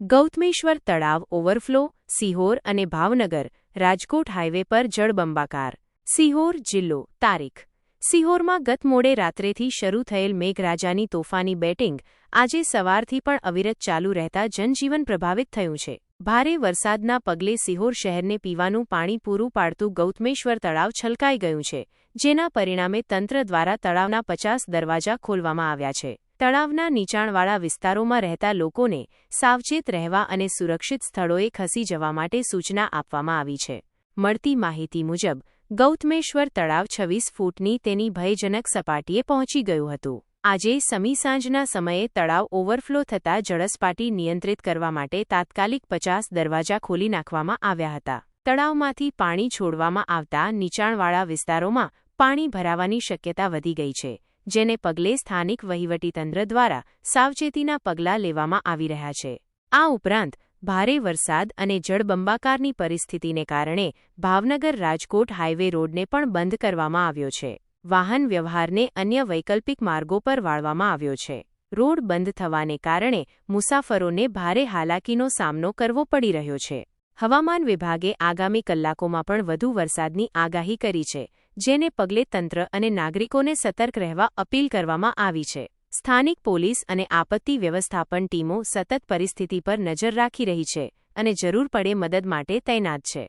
ગૌતમેશ્વર તળાવ, ઓવરફ્લો, સિહોર અને ભાવનગર, રાજકોટ હાઇવે પર જળબંબાકાર. સિહોર જિલ્લો. તારીખ. સિહોરમાં ગત મોડે રાત્રેથી શરૂ થયેલ મેઘરાજાની તોફાની બેટિંગ આજે સવારથી પણ અવિરત ચાલુ રહેતા જનજીવન પ્રભાવિત થયું છે. ભારે વરસાદના પગલે સિહોર શહેરને પીવાનું પાણી પૂરું પાડતું ગૌતમેશ્વર તળાવ છલકાઈ ગયું છે, જેના પરિણામે તંત્ર દ્વારા તળાવના પચાસ દરવાજા ખોલવામાં આવ્યા છે. તળાવના નીચાણવાળા વિસ્તારોમાં રહેતા લોકોને સાવચેત રહેવા અને સુરક્ષિત સ્થળોએ ખસી જવા માટે સૂચના આપવામાં આવી છે. મળતી માહિતી મુજબ, ગૌતમેશ્વર તળાવ છવ્વીસ ફૂટની તેની ભયજનક સપાટીએ પહોંચી ગયું હતું. આજે સમી સાંજના સમયે તળાવ ઓવરફ્લો થતાં જળસપાટી નિયંત્રિત કરવા માટે તાત્કાલિક પચાસ દરવાજા ખોલી નાખવામાં આવ્યા હતા. તળાવમાંથી પાણી છોડવામાં આવતા નીચાણવાળા વિસ્તારોમાં પાણી ભરાવાની શક્યતા વધી ગઈ છે. જેને પગલે સ્થાનિક વહીવટીતંત્ર દ્વારા સાવચેતીના પગલાં લેવામાં આવી રહ્યા છે. આ ઉપરાંત, ભારે વરસાદ અને જળબંબાકારની પરિસ્થિતિને કારણે ભાવનગર રાજકોટ હાઇવે રોડને પણ બંધ કરવામાં આવ્યો છે. વાહન વ્યવહારને અન્ય વૈકલ્પિક માર્ગો પર વાળવામાં આવ્યો છે. રોડ બંધ થવાને કારણે મુસાફરોને ભારે હાલાકીનો સામનો કરવો પડી રહ્યો છે. હવામાન વિભાગે આગામી કલાકોમાં પણ વધુ વરસાદની આગાહી કરી છે. જેને પગલે તંત્ર અને નાગરિકોને સતર્ક રહેવા અપીલ કરવામાં આવી છે. સ્થાનિક પોલીસ અને આપત્તિ વ્યવસ્થાપન ટીમો સતત પરિસ્થિતિ પર નજર રાખી રહી છે અને જરૂર પડે મદદ માટે તૈનાત છે.